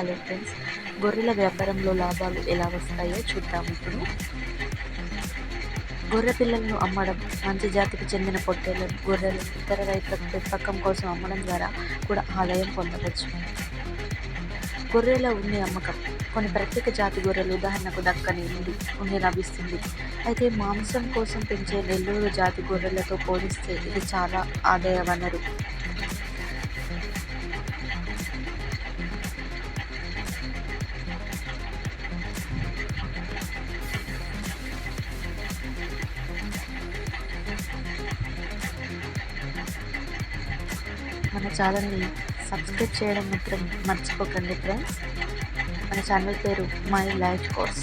Hello friends గొర్రెల వ్యాపారంలో లాభాలు ఎలా వస్తాయో చూద్దాం ఇప్పుడు. గొర్రె పిల్లలను అమ్మడం మంచి జాతికి చెందిన పొట్టేళ్ళను గొర్రెలు ఇతర రైతులకు పెంపకం కోసం అమ్మడం ద్వారా కూడా ఆదాయం పొందవచ్చు. గొర్రెల ఉన్ని అమ్మకం కొన్ని ప్రత్యేక జాతి గొర్రెలు ఉదాహరణకు దక్కని ఉండి ఉన్ని లభిస్తుంది. అయితే మాంసం కోసం పెంచే నెల్లూరు జాతి గొర్రెలతో పోలిస్తే ఇది చాలా ఆదాయ వనరు మన ఛానల్ని సబ్స్క్రైబ్ చేయడం మాత్రం మర్చిపోకండి ఫ్రెండ్స్ మన ఛానల్ పేరు మై లైఫ్ కోర్స్